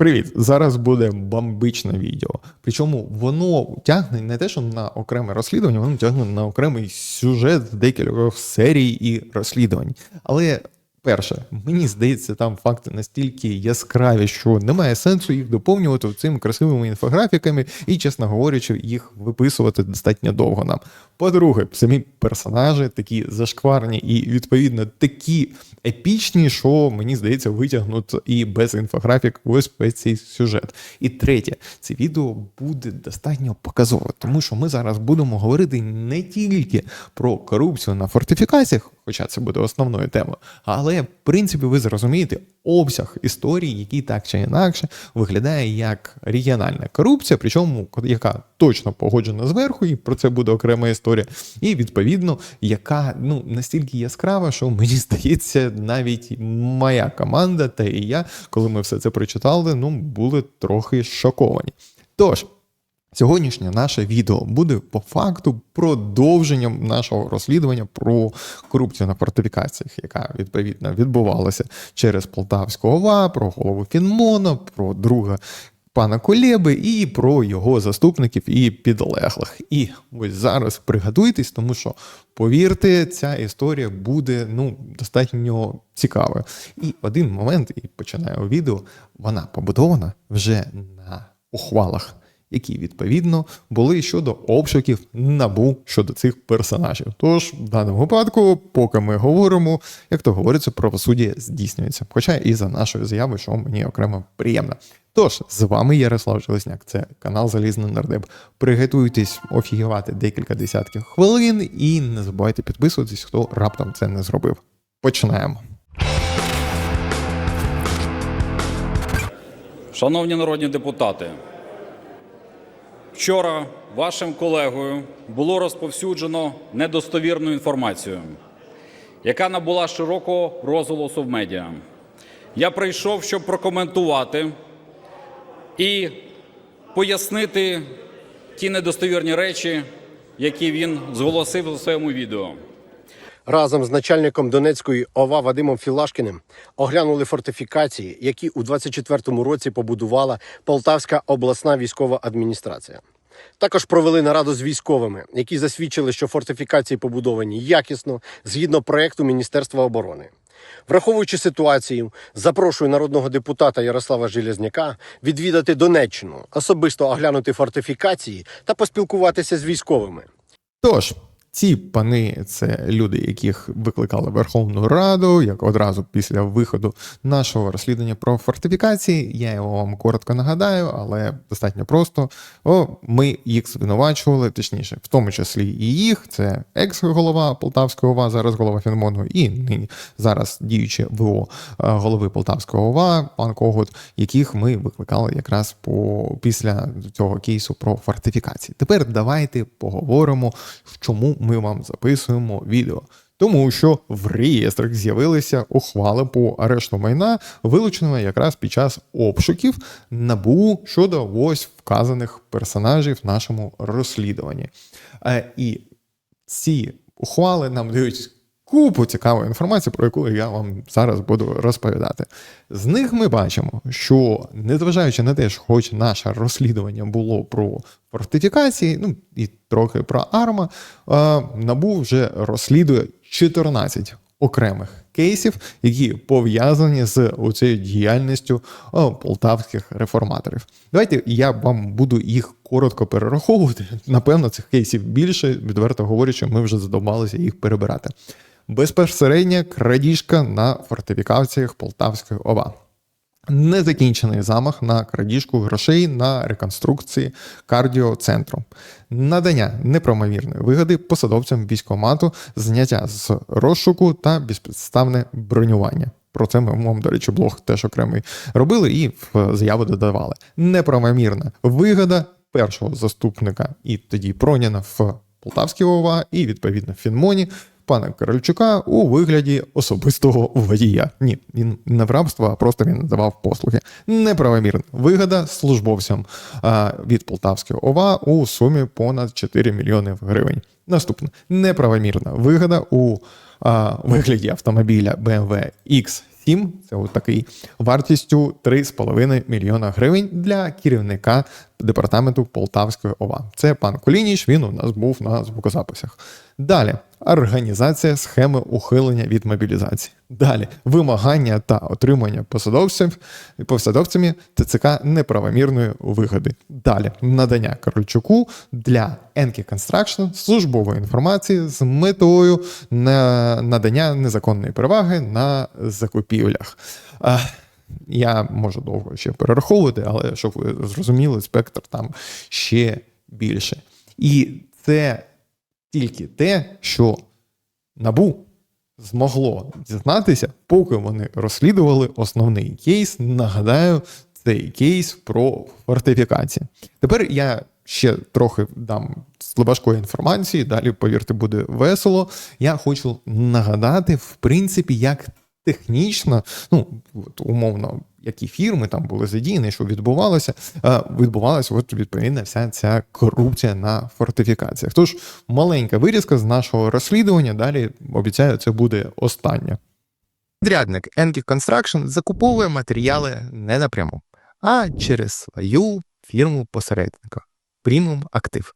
Привіт! Зараз буде бомбичне відео. Причому воно тягне не те, що на окреме розслідування, воно тягне на окремий сюжет декількох серій і розслідувань. Але перше, мені здається, там факти настільки яскраві, що немає сенсу їх доповнювати цими красивими інфографіками і, чесно говорячи, їх виписувати достатньо довго нам. По-друге, самі персонажі такі зашкварні і відповідно такі епічні, що мені здається, витягнуть і без інфографік ось цей сюжет. І третє, це відео буде достатньо показове, тому що ми зараз будемо говорити не тільки про корупцію на фортифікаціях, хоча це буде основною темою, але в принципі ви зрозумієте обсяг історії, який так чи інакше виглядає як регіональна корупція, причому яка точно погоджена зверху, і про це буде окрема історія, і відповідно, яка ну настільки яскрава, що мені здається, навіть моя команда та і я, коли ми все це прочитали, ну були трохи шоковані. Тож. Сьогоднішнє наше відео буде по факту продовженням нашого розслідування про корупцію на фортифікаціях, яка відповідно відбувалася через Полтавську ОВА, про голову Фінмону, про друга пана Колєби і про його заступників і підлеглих. І ось зараз пригадуйтесь, тому що повірте, ця історія буде ну достатньо цікавою. І один момент, і починаю відео, вона побудована вже на ухвалах які відповідно були щодо обшуків набу щодо цих персонажів. Тож в даному випадку, поки ми говоримо, як то говориться, правосуддя здійснюється. Хоча і за нашою заявою, що мені окремо приємно. Тож, з вами Ярослав Железняк, це канал Залізний Нардеп. Приготуйтесь офігувати декілька десятків хвилин і не забувайте підписуватись, хто раптом це не зробив. Починаємо. Шановні народні депутати, вчора вашим колегою було розповсюджено недостовірну інформацію, яка набула широкого розголосу в медіа. Я прийшов, щоб прокоментувати і пояснити ті недостовірні речі, які він зголосив у своєму відео. Разом з начальником Донецької ОВА Вадимом Філашкіним оглянули фортифікації, які у 24-му році побудувала Полтавська обласна військова адміністрація. Також провели нараду з військовими, які засвідчили, що фортифікації побудовані якісно згідно проекту Міністерства оборони. Враховуючи ситуацію, запрошую народного депутата Ярослава Железняка відвідати Донеччину, особисто оглянути фортифікації та поспілкуватися з військовими. Тож, ці пани це люди, яких викликали Верховну Раду, як одразу після виходу нашого розслідування про фортифікації. Я його вам коротко нагадаю, але достатньо просто. О, ми їх звинувачували, точніше, в тому числі і їх. Це екс-голова Полтавської ОВА, зараз голова Фінмону, і нині зараз діюче ВО е, голови Полтавського ОВА, пан Когут, яких ми викликали якраз по після цього кейсу про фортифікації. Тепер давайте поговоримо, в чому ми вам записуємо відео. Тому що в реєстрах з'явилися ухвали по арешту майна, вилученого якраз під час обшуків набу щодо ось вказаних персонажів в нашому розслідуванні. Е, І ці ухвали нам дають купу цікавої інформації, про яку я вам зараз буду розповідати. З них ми бачимо, що незважаючи на те, що хоч наше розслідування було про фортифікації, ну і трохи про арма, е, набу вже розслідує 14 окремих кейсів, які пов'язані з цією діяльністю полтавських реформаторів. Давайте я вам буду їх коротко перераховувати. Напевно, цих кейсів більше, відверто говорячи, ми вже задовбалися їх перебирати. Безпосередня крадіжка на фортифікаціях Полтавської ОВА. Незакінчений замах на крадіжку грошей на реконструкції кардіоцентру, надання неправомірної вигоди посадовцям військомату, зняття з розшуку та безпідставне бронювання. Про це ми вам, до речі, блог теж окремий робили і в заяву додавали. Неправомірна вигода першого заступника і тоді Проніна в Полтавській ОВА і відповідно в Фінмоні пана Корольчука у вигляді особистого водія. Ні, він не в рабство, а просто він надавав послуги. Неправомірна вигода службовцям від Полтавської ОВА у сумі понад 4 мільйони гривень. Наступне неправомірна вигода у а, вигляді автомобіля BMW 7 це от такий вартістю 3,5 мільйона гривень для керівника департаменту Полтавської ОВА. Це пан Колініч, він у нас був на звукозаписах. Далі організація схеми ухилення від мобілізації. Далі вимагання та отримання посадовців посадовцями ТЦК неправомірної вигоди. Далі надання Корольчуку для Enki Construction службової інформації з метою на надання незаконної переваги на закупівлях. Я можу довго ще перераховувати, але щоб ви зрозуміли, спектр там ще більше. І це тільки те, що набу змогло дізнатися, поки вони розслідували основний кейс. Нагадаю, цей кейс про фортифікації. Тепер я ще трохи дам слабажкої інформації. Далі, повірте, буде весело. Я хочу нагадати, в принципі, як технічно, ну умовно, які фірми там були задіяні, що відбувалося, е, відбувалася от відповідно вся ця корупція на фортифікаціях. Тож маленька вирізка з нашого розслідування. Далі обіцяю, це буде останнє. Підрядник Enki Construction закуповує матеріали не напряму, а через свою фірму посередника Premium Актив.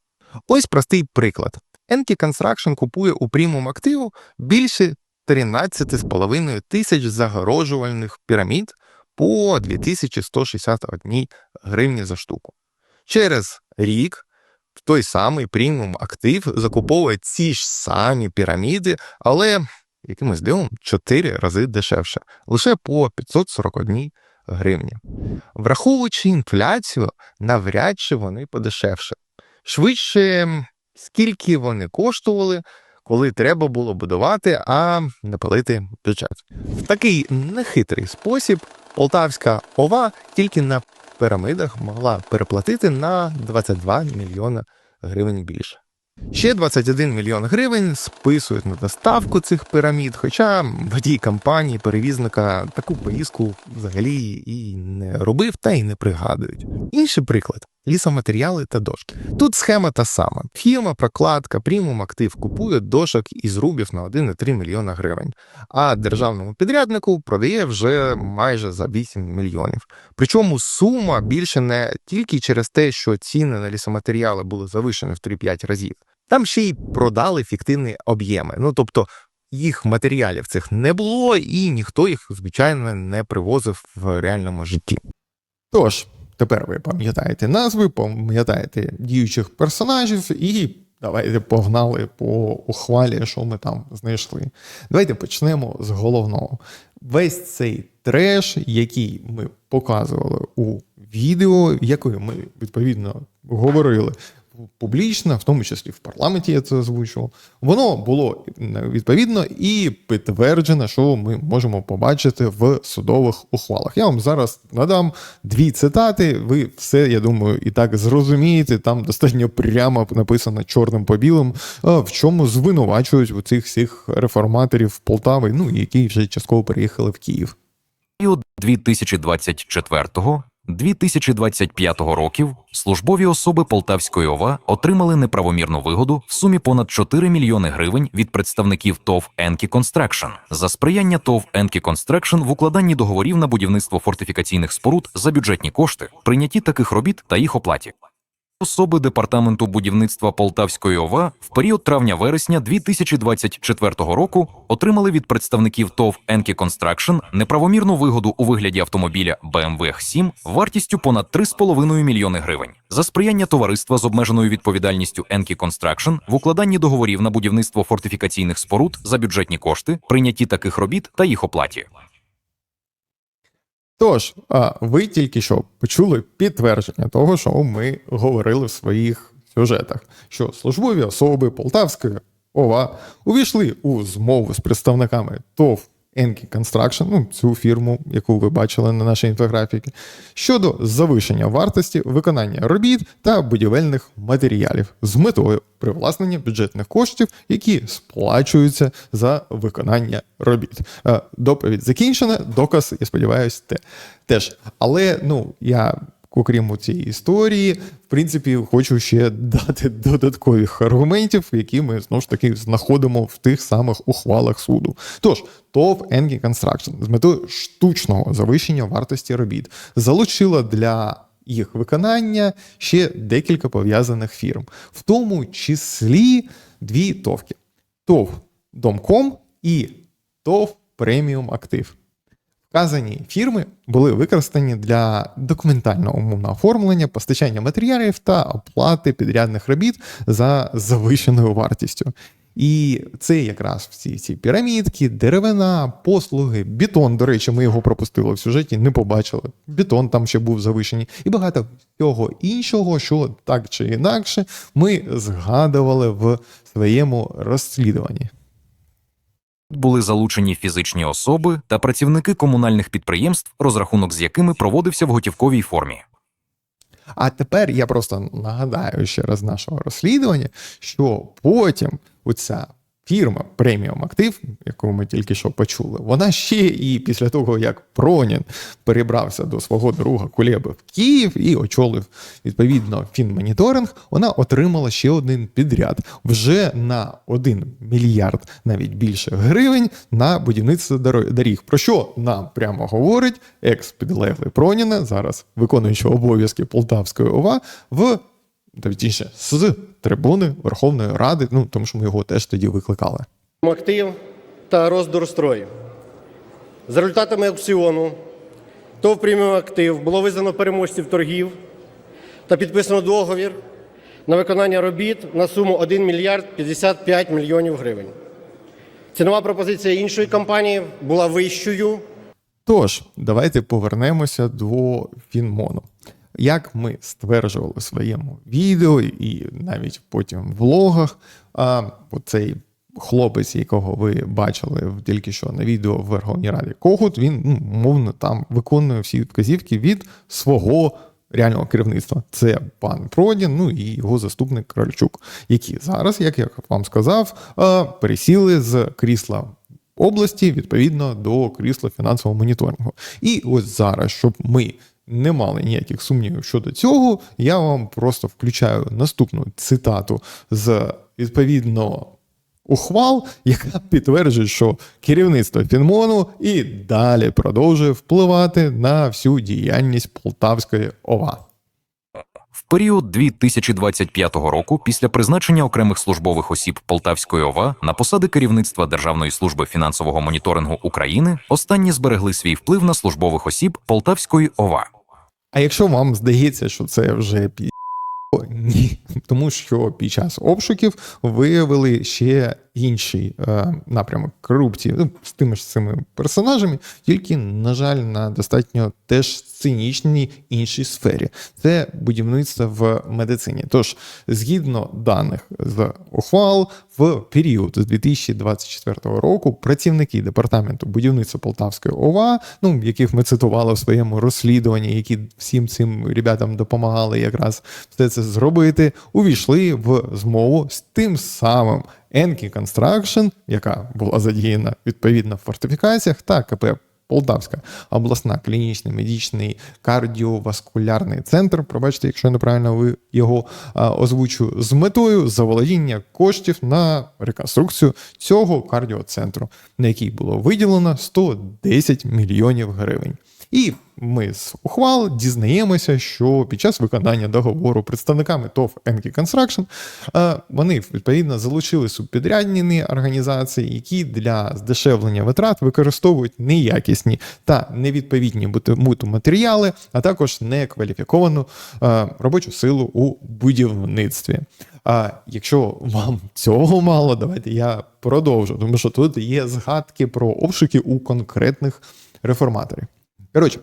Ось простий приклад. Enki Construction купує у Premium Активу більше 13,5 тисяч загорожувальних пірамід по 2161 гривні за штуку. Через рік в той самий Premium Актив закуповує ці ж самі піраміди, але якимось дивом 4 рази дешевше, лише по 541 гривні. Враховуючи інфляцію, навряд чи вони подешевше. Швидше, скільки вони коштували, коли треба було будувати, а не палити бюджет. В такий нехитрий спосіб Полтавська ОВА тільки на пірамидах могла переплатити на 22 мільйона гривень більше. Ще 21 мільйон гривень списують на доставку цих пірамід, хоча водій компанії, перевізника таку поїздку взагалі і не робив, та й не пригадують. Інший приклад лісоматеріали та дошки. Тут схема та сама. Фірма, прокладка, Premium Актив купує дошок із рубів на 1,3 мільйона гривень, а державному підряднику продає вже майже за 8 мільйонів. Причому сума більше не тільки через те, що ціни на лісоматеріали були завишені в 3-5 разів. Там ще й продали фіктивні об'єми. Ну тобто їх матеріалів цих не було, і ніхто їх, звичайно, не привозив в реальному житті. Тож, тепер ви пам'ятаєте назви, пам'ятаєте діючих персонажів, і давайте погнали по ухвалі, що ми там знайшли. Давайте почнемо з головного. Весь цей треш, який ми показували у відео, якою ми відповідно говорили Публічна, в тому числі в парламенті я це озвучував. Воно було відповідно і підтверджено, що ми можемо побачити в судових ухвалах. Я вам зараз надам дві цитати. Ви все, я думаю, і так зрозумієте. Там достатньо прямо написано чорним по білим, в чому звинувачують у цих всіх реформаторів Полтави, ну які вже частково переїхали в Київ. 2024 2025 років службові особи Полтавської ОВА отримали неправомірну вигоду в сумі понад 4 мільйони гривень від представників ТОВ «Енкі Констракшн» за сприяння ТОВ «Енкі Констракшн» в укладанні договорів на будівництво фортифікаційних споруд за бюджетні кошти, прийнятті таких робіт та їх оплаті. Особи департаменту будівництва Полтавської ОВА в період травня-вересня 2024 року отримали від представників ТОВ «Енкі Construction неправомірну вигоду у вигляді автомобіля BMW X7 вартістю понад 3,5 мільйони гривень за сприяння товариства з обмеженою відповідальністю «Енкі Construction в укладанні договорів на будівництво фортифікаційних споруд за бюджетні кошти, прийнятті таких робіт та їх оплаті. Тож, ви тільки що почули підтвердження того, що ми говорили в своїх сюжетах, що службові особи Полтавської ОВА увійшли у змову з представниками ТОВ Enki Construction, ну, цю фірму, яку ви бачили на нашій інфографіці, щодо завищення вартості виконання робіт та будівельних матеріалів з метою привласнення бюджетних коштів, які сплачуються за виконання робіт. Е, Доповідь закінчена, доказ, я сподіваюся, те теж. Але ну я окрім цієї історії, в принципі, хочу ще дати додаткових аргументів, які ми знову ж таки знаходимо в тих самих ухвалах суду. Тож, ТОВ Engie Construction з метою штучного завищення вартості робіт залучила для їх виконання ще декілька пов'язаних фірм, в тому числі дві товки: ТОВ Домком і ТОВ Преміум Актив. Вказані фірми були використані для документального умовного оформлення, постачання матеріалів та оплати підрядних робіт за завищеною вартістю. І це якраз всі ці пірамідки, деревина, послуги, бетон. До речі, ми його пропустили в сюжеті, не побачили. Бетон там ще був завищений, і багато всього іншого, що так чи інакше ми згадували в своєму розслідуванні. Були залучені фізичні особи та працівники комунальних підприємств, розрахунок з якими проводився в готівковій формі. А тепер я просто нагадаю ще раз нашого розслідування, що потім оця фірма преміум актив, яку ми тільки що почули, вона ще і після того, як Пронін перебрався до свого друга Кулеби в Київ і очолив відповідно фінмоніторинг, вона отримала ще один підряд вже на 1 мільярд, навіть більше гривень на будівництво доріг. Про що нам прямо говорить екс-підлеглий Проніна, зараз виконуючий обов'язки Полтавської ОВА в точніше, з трибуни Верховної Ради, ну тому що ми його теж тоді викликали. актив та Роздорстрой. За результатами аукціону ТОВ преміум актив було визнано переможців торгів та підписано договір на виконання робіт на суму 1 мільярд 55 мільйонів гривень. Цінова пропозиція іншої компанії була вищою. Тож, давайте повернемося до Фінмону. Як ми стверджували в своєму відео і навіть потім в влогах, оцей хлопець, якого ви бачили тільки що на відео в Верховній Раді Когут, він ну, мовно там виконує всі вказівки від свого реального керівництва. Це пан Продін, ну і його заступник Крольчук, які зараз, як я вам сказав, пересіли з крісла області відповідно до крісла фінансового моніторингу. І ось зараз, щоб ми не мали ніяких сумнівів щодо цього, я вам просто включаю наступну цитату з відповідно ухвал, яка підтверджує, що керівництво Фінмону і далі продовжує впливати на всю діяльність Полтавської ОВА. В період 2025 року, після призначення окремих службових осіб Полтавської ОВА на посади керівництва Державної служби фінансового моніторингу України, останні зберегли свій вплив на службових осіб Полтавської ОВА. А якщо вам здається, що це вже пі... ні, тому що під час обшуків виявили ще інший е, напрямок корупції ну, з тими ж цими персонажами, тільки, на жаль, на достатньо теж цинічній іншій сфері. Це будівництво в медицині. Тож, згідно даних з ухвал, в період з 2024 року працівники департаменту будівництва Полтавської ОВА, ну яких ми цитували в своєму розслідуванні, які всім цим ребятам допомагали якраз все це зробити, увійшли в змову з тим самим Enki Construction, яка була задіяна відповідно в фортифікаціях, та КП Полтавська обласна клінічний медичний кардіоваскулярний центр. Пробачте, якщо я неправильно ви його озвучу з метою заволодіння коштів на реконструкцію цього кардіоцентру, на який було виділено 110 мільйонів гривень. І ми з ухвал дізнаємося, що під час виконання договору представниками ТОВ Enki Construction е, вони відповідно залучили субпідрядні організації, які для здешевлення витрат використовують неякісні та невідповідні буту матеріали, а також некваліфіковану е, робочу силу у будівництві. А якщо вам цього мало, давайте я продовжу, тому що тут є згадки про обшуки у конкретних реформаторів. Коротше,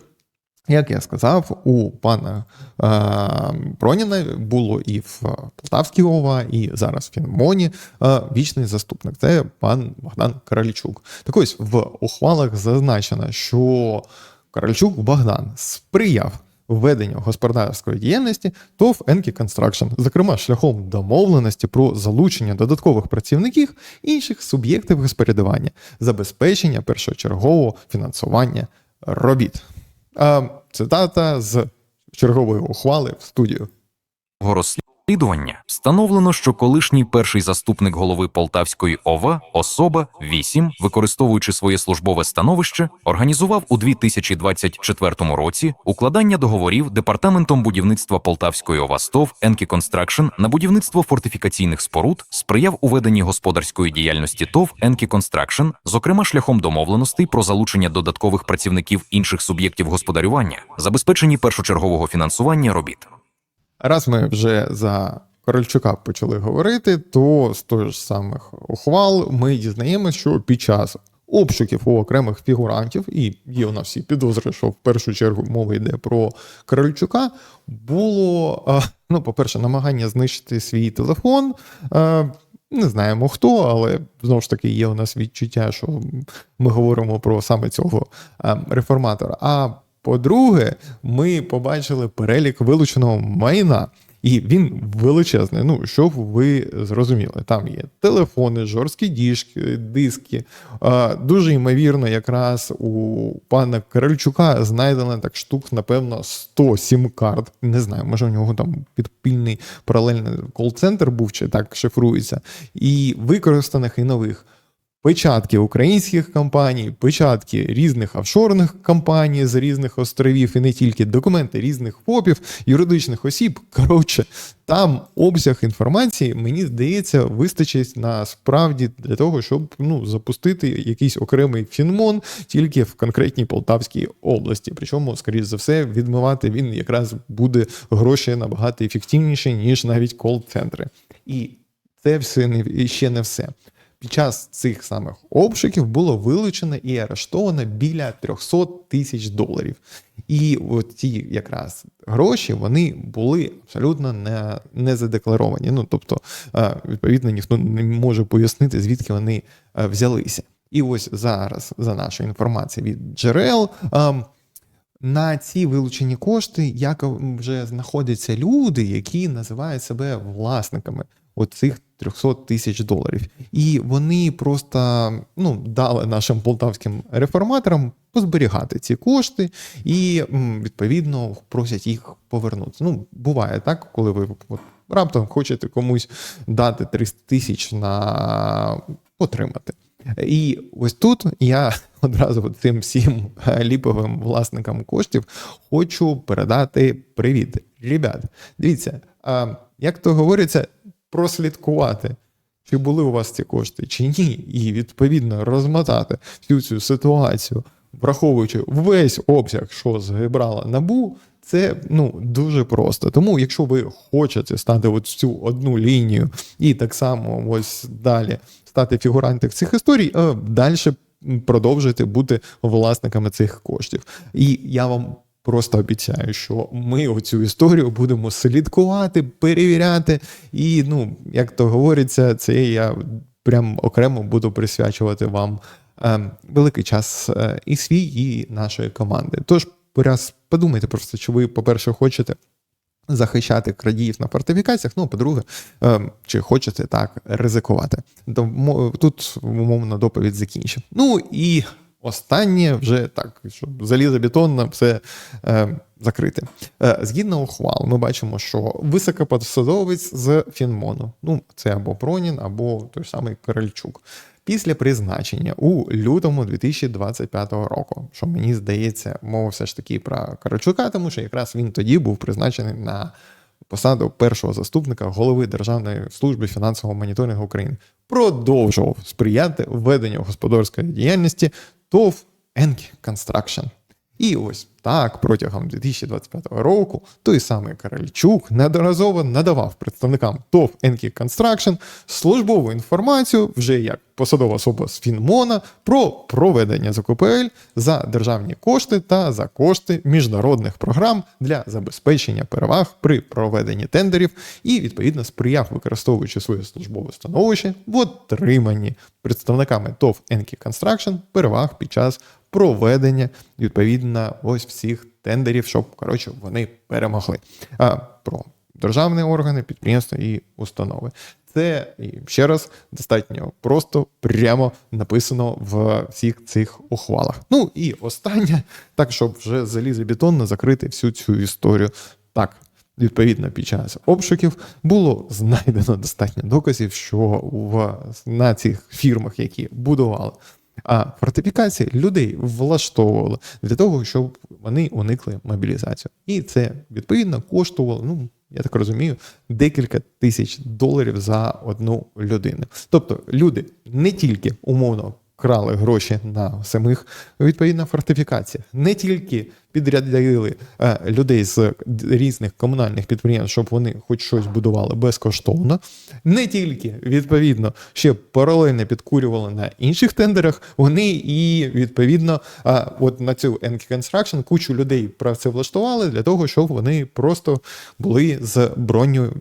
як я сказав, у пана е, Проніна було і в Полтавській ОВА, і зараз в Фінмоні е, вічний заступник. Це пан Богдан Корольчук. Так ось в ухвалах зазначено, що Корольчук Богдан сприяв введенню господарської діяльності ТОВ Enki Construction, зокрема шляхом домовленості про залучення додаткових працівників інших суб'єктів господарювання, забезпечення першочергового фінансування робіт. Цитата з чергової ухвали в студію. Розслідування встановлено, що колишній перший заступник голови Полтавської ОВА особа 8, використовуючи своє службове становище, організував у 2024 році укладання договорів департаментом будівництва Полтавської ОВА СТОВ Енкі Констракшн на будівництво фортифікаційних споруд, сприяв у веденні господарської діяльності ТОВ Енкі Констракшн, зокрема шляхом домовленостей про залучення додаткових працівників інших суб'єктів господарювання, забезпеченні першочергового фінансування робіт. Раз ми вже за Корольчука почали говорити, то з той ж самих ухвал ми дізнаємося, що під час обшуків у окремих фігурантів, і є у нас всі підозри, що в першу чергу мова йде про Корольчука, було, ну, по-перше, намагання знищити свій телефон. Не знаємо хто, але знову ж таки є у нас відчуття, що ми говоримо про саме цього реформатора. А по-друге, ми побачили перелік вилученого майна. І він величезний. Ну, щоб ви зрозуміли, там є телефони, жорсткі діжки, диски. Дуже ймовірно, якраз у пана Каральчука знайдено так штук, напевно, 100 сім-карт. Не знаю, може у нього там підпільний паралельний кол-центр був чи так шифрується, і використаних і нових. Печатки українських компаній, печатки різних офшорних компаній з різних островів, і не тільки документи різних ФОПів, юридичних осіб. Коротше, там обсяг інформації, мені здається, вистачить насправді для того, щоб ну, запустити якийсь окремий фінмон тільки в конкретній Полтавській області. Причому, скоріш за все, відмивати він якраз буде гроші набагато ефективніше, ніж навіть кол-центри. І це все не ще не все. Під час цих самих обшуків було вилучено і арештовано біля 300 тисяч доларів. І ці якраз гроші вони були абсолютно не, не задекларовані. Ну тобто, е, відповідно, ніхто не може пояснити, звідки вони е, взялися. І ось зараз, за нашою інформацією від джерел, ем, на ці вилучені кошти як вже знаходяться люди, які називають себе власниками оцих 300 тисяч доларів. І вони просто ну, дали нашим полтавським реформаторам позберігати ці кошти і відповідно просять їх повернути. Ну, буває так, коли ви от, раптом хочете комусь дати 300 тисяч на отримати. І ось тут я одразу цим всім е, ліповим власникам коштів хочу передати привіт. Ребят, дивіться, як то говориться, прослідкувати, чи були у вас ці кошти, чи ні, і відповідно розмотати всю цю ситуацію, враховуючи весь обсяг, що зібрала набу. Це ну дуже просто. Тому, якщо ви хочете стати от цю одну лінію і так само ось далі стати фігурантом цих історій, е, далі продовжуйте бути власниками цих коштів. І я вам просто обіцяю, що ми оцю історію будемо слідкувати, перевіряти. І, ну, як то говориться, це я прям окремо буду присвячувати вам е, великий час е, і свій, і нашої команди. Тож, раз подумайте просто, чи ви, по-перше, хочете. Захищати крадіїв на фортифікаціях, ну, по-друге, е, чи хочете так ризикувати. Тому тут умовно доповідь закінчив. Ну і останнє вже так, щоб залізобетонно все е, закрити. Е, згідно ухвал, ми бачимо, що високопосадовець з Фінмону, ну це або Пронін, або той самий Корольчук. Після призначення у лютому 2025 року, що мені здається, мова все ж таки про Корольчука, тому що якраз він тоді був призначений на посаду першого заступника голови Державної служби фінансового моніторингу України, продовжував сприяти введенню господарської діяльності ТОВ Енкі Construction. І ось так протягом 2025 року той самий Каральчук неодноразово надавав представникам ТОВ Енкі Construction службову інформацію вже як посадова особа з Фінмона про проведення закупель за державні кошти та за кошти міжнародних програм для забезпечення переваг при проведенні тендерів і відповідно сприяв, використовуючи своє службове становище в отриманні представниками ТОВ Енкі Construction переваг під час проведення відповідно ось всіх тендерів, щоб коротше вони перемогли. А про державні органи, підприємства і установи. Це і ще раз достатньо просто прямо написано в всіх цих ухвалах. Ну і останнє, так щоб вже залізобетонно закрити всю цю історію. Так, відповідно, під час обшуків було знайдено достатньо доказів, що в, на цих фірмах, які будували а фортифікації, людей влаштовували для того, щоб вони уникли мобілізацію. І це відповідно коштувало, ну я так розумію, декілька тисяч доларів за одну людину. Тобто люди не тільки умовно крали гроші на самих відповідно фортифікаціях, не тільки підрядили е, людей з різних комунальних підприємств, щоб вони хоч щось будували безкоштовно, не тільки відповідно ще паралельно підкурювали на інших тендерах, вони і відповідно е, от на цю Enki Construction кучу людей працевлаштували для того, щоб вони просто були з броню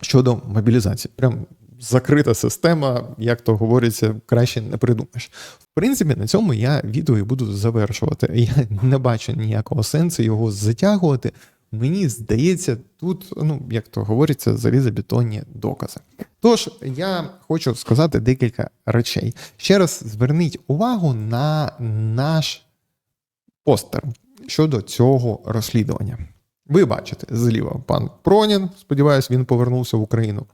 щодо мобілізації. Прям закрита система, як то говориться, краще не придумаєш. В принципі, на цьому я відео і буду завершувати. Я не бачу ніякого сенсу його затягувати. Мені здається, тут, ну як то говориться, залізобетонні докази. Тож я хочу сказати декілька речей. Ще раз зверніть увагу на наш постер щодо цього розслідування. Ви бачите зліва пан Пронін, сподіваюсь, він повернувся в Україну.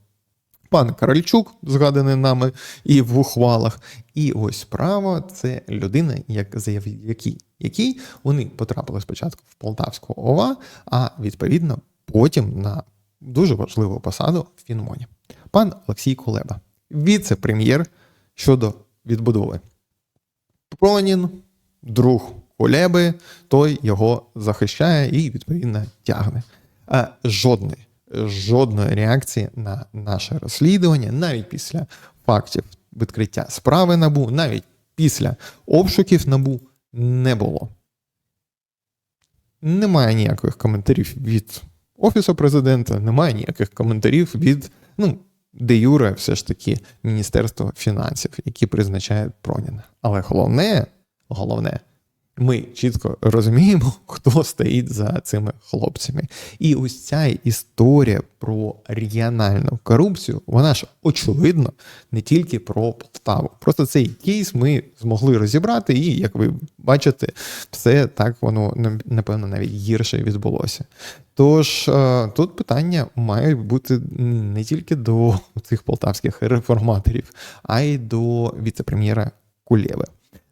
Пан Каральчук, згаданий нами і в ухвалах. І ось справа це людина, як завдяки якій вони потрапили спочатку в Полтавську ОВА, а відповідно потім на дуже важливу посаду в Фінмоні. Пан Олексій Кулеба, віце-прем'єр щодо відбудови. Пронін, друг Кулеби, той його захищає і відповідно тягне. А жодної, жодної реакції на наше розслідування, навіть після фактів відкриття справи набу, навіть після обшуків набу не було. Немає ніяких коментарів від Офісу президента, немає ніяких коментарів від, ну, де Юре, все ж таки, Міністерства фінансів, які призначають Проніна. Але головне, головне, ми чітко розуміємо, хто стоїть за цими хлопцями. І ось ця історія про регіональну корупцію, вона ж очевидно не тільки про Полтаву. Просто цей кейс ми змогли розібрати, і як ви бачите, все так воно напевно навіть гірше відбулося. Тож е, тут питання має бути не тільки до цих полтавських реформаторів, а й до віце-прем'єра Кулєви.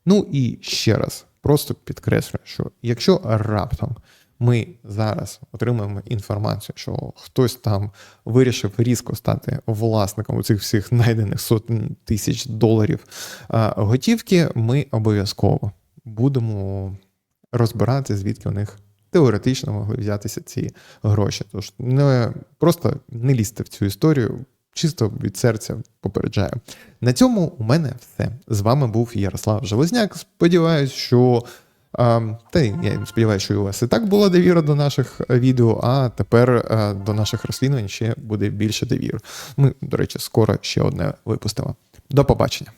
Ну і ще раз. Просто підкреслюю, що якщо раптом ми зараз отримаємо інформацію, що хтось там вирішив різко стати власником цих всіх знайдених сотень тисяч доларів готівки, ми обов'язково будемо розбирати, звідки у них теоретично могли взятися ці гроші. Тож не просто не лізьте в цю історію. Чисто від серця попереджаю. На цьому у мене все. З вами був Ярослав Железняк. Сподіваюсь, що. А, та я сподіваюся, що у вас і так була довіра до наших відео, а тепер а, до наших розслідувань ще буде більше довір. Ми, до речі, скоро ще одне випустимо. До побачення.